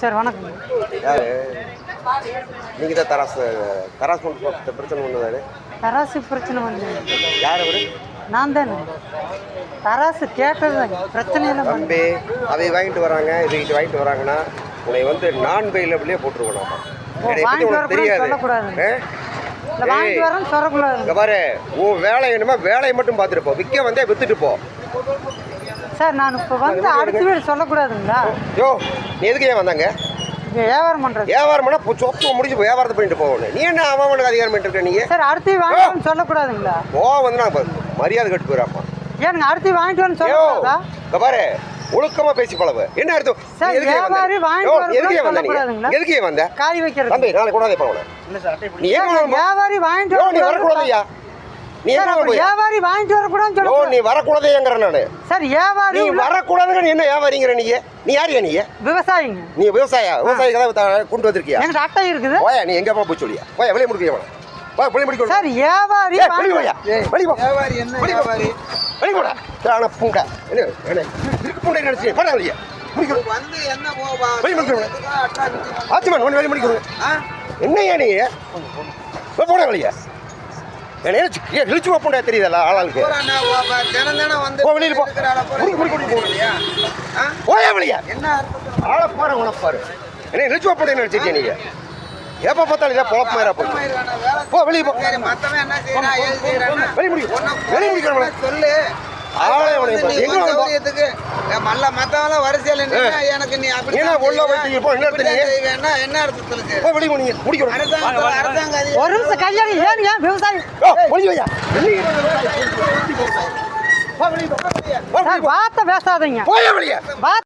Sir வணக்கம். யாரு? நீங்கள் தான் தராசு தராசு கொண்டு பிரச்சனை ஒன்று தராசு பிரச்சனை வந்து யார் அவரு? நான் தானே. தராசு கேட்டது தான். பிரச்சனை இல்லை தம்பி அதை வாங்கிட்டு வராங்க இவங்கிட்ட வாங்கிட்டு வராங்கன்னா உன்னை வந்து நான் பெயிலபிளே போட்டுருக்கணும். உனக்கு தெரியாது. பாரு உன் வேலை என்னமோ வேலையை மட்டும் பார்த்துட்டு போ. விற்க வந்தே வித்துட்டு போ. சார் நான் இப்போ வந்து அடுத்த வீடு சொல்லக்கூடாதுங்களா? யோ நீ எதுக்கு ஏன் வந்தாங்க? வியாபாரம் பண்ணுறது வியாபாரம் பண்ணா இப்போ சொத்து முடிச்சு வியாபாரத்தை பண்ணிட்டு போகணும் நீ என்ன அவன் அவனுக்கு அதிகாரம் பண்ணிட்டு இருக்க சார் அடுத்த வரேன்னு சொல்லக்கூடாதுங்களா? போ வந்து நான் மரியாதை கட்டு போயிடாமா ஏனுங்க அடுத்த வாங்கிட்டு சொல்லக்கூடாதா? இங்க பாரு ஒழுக்கமா பேசி பழவு என்ன அர்த்தம் எதுக்கு ஏன் வந்த? வியாபாரி வாங்கிட்டு யோ, வரக்கூடாது எதுக்கு ஏன் வந்த ஏன் வந்த? காய் வைக்கிறது. தம்பி நாளை கூடாதே போகல நீ ஏன்? வியாபாரி வாங்கிட்டு நீ வரக்கூடாது. வரக்கூடாதையா? நீ வியாபாரி வாங்கிட்டு வரக்கூடாதுன்னு நீ வரக்கூடாதேங்கிற நானு? சார் வியாபாரி நீ நீ என்ன வியாபாரிங்கிற நீ? நீ யாரியா நீ? விவசாயிங்க. நீ விவசாய விவசாயி கதை கொண்டு வந்திருக்கியா? எங்கிட்ட அட்டை இருக்குது. போயா நீ எங்க போய் சொல்லியா? போயா வெளியே முடிக்க போய்? வெளியே முடிக்க சார் வியாபாரி வெளிய போயா? வெளிய போ. வியாபாரி என்ன. வியாபாரி? வெளிய போடா. ஆனா பூண்டா. என்ன என்ன? இருக்கு பூண்டை நினைச்சு போடா வெளியே. முடிக்க வந்து என்ன போவா வெளிய முடிக்க அட்ராக்டிவ் ஆச்சுமான் ஒன்று வெளியே முடிக்க ஆ? என்னையா நீ? போய் போடா வெளியே. என்ன இழிச்சு பூண்டா தெரியுதல்ல ஆளாளுக்கு. வந்து போ போய் வெளியே. என்ன ஆளை பாரு உனக்கு பாரு. என்ன இழிச்சு பூண்டை நினைச்சிருக்கீங்க நீங்க எப்போ பார்த்தாலும் இதை பொழப்பு மாதிரி போய் போ வெளியே போ. வெளிய முடிக்க வெளிய முடிக்கிறவன சொல்லு. மல்ல மத்தவங்கள வரிசையில் எனக்கு நீ அப்படி என்ன உள்ள போயிட்டீங்க? போ, என்ன? செய்வேன்னா என்ன அர்த்தத்துல? போய் வெளியே முடிங்க முடிக்கணும். அரசாங்கம் அரசாங்கம் அதிகாரி ஒரு நிமிஷம் கையாளி ஏன் ஏன் விவசாயி? வார்த்தை பேசாதீங்க. போயா வெளியே. வார்த்தை